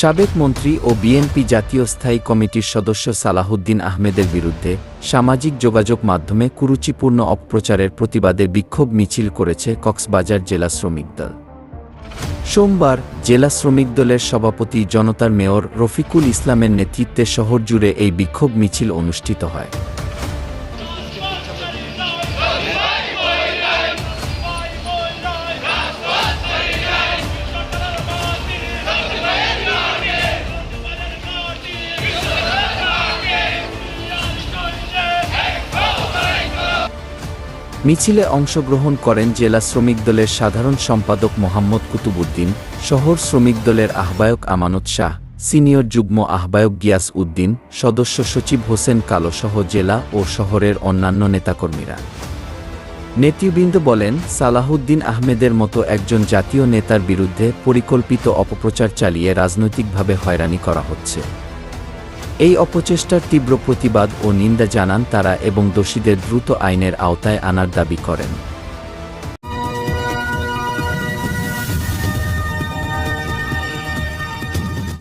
সাবেক মন্ত্রী ও বিএনপি জাতীয় স্থায়ী কমিটির সদস্য সালাহুদ্দিন আহমেদের বিরুদ্ধে সামাজিক যোগাযোগ মাধ্যমে কুরুচিপূর্ণ অপপ্রচারের প্রতিবাদে বিক্ষোভ মিছিল করেছে কক্সবাজার জেলা শ্রমিক দল। সোমবার জেলা শ্রমিক দলের সভাপতি জনতার মেয়র রফিকুল ইসলামের নেতৃত্বে শহর জুড়ে এই বিক্ষোভ মিছিল অনুষ্ঠিত হয়। মিছিলে অংশগ্রহণ করেন জেলা শ্রমিক দলের সাধারণ সম্পাদক মোহাম্মদ কুতুবুদ্দিন শহর শ্রমিক দলের আহ্বায়ক আমানত শাহ, সিনিয়র যুগ্ম আহ্বায়ক গিয়াস উদ্দিন, সদস্য সচিব হোসেন কালোসহ জেলা ও শহরের অন্যান্য নেতাকর্মীরা। নেতৃবৃন্দ বলেন সালাহুদ্দিন আহমেদের মতো একজন জাতীয় নেতার বিরুদ্ধে পরিকল্পিত অপপ্রচার চালিয়ে রাজনৈতিকভাবে হয়রানি করা হচ্ছে। এই অপচেষ্টার তীব্র প্রতিবাদ ও নিন্দা জানান তারা এবং দোষীদের দ্রুত আইনের আওতায় আনার দাবি করেন।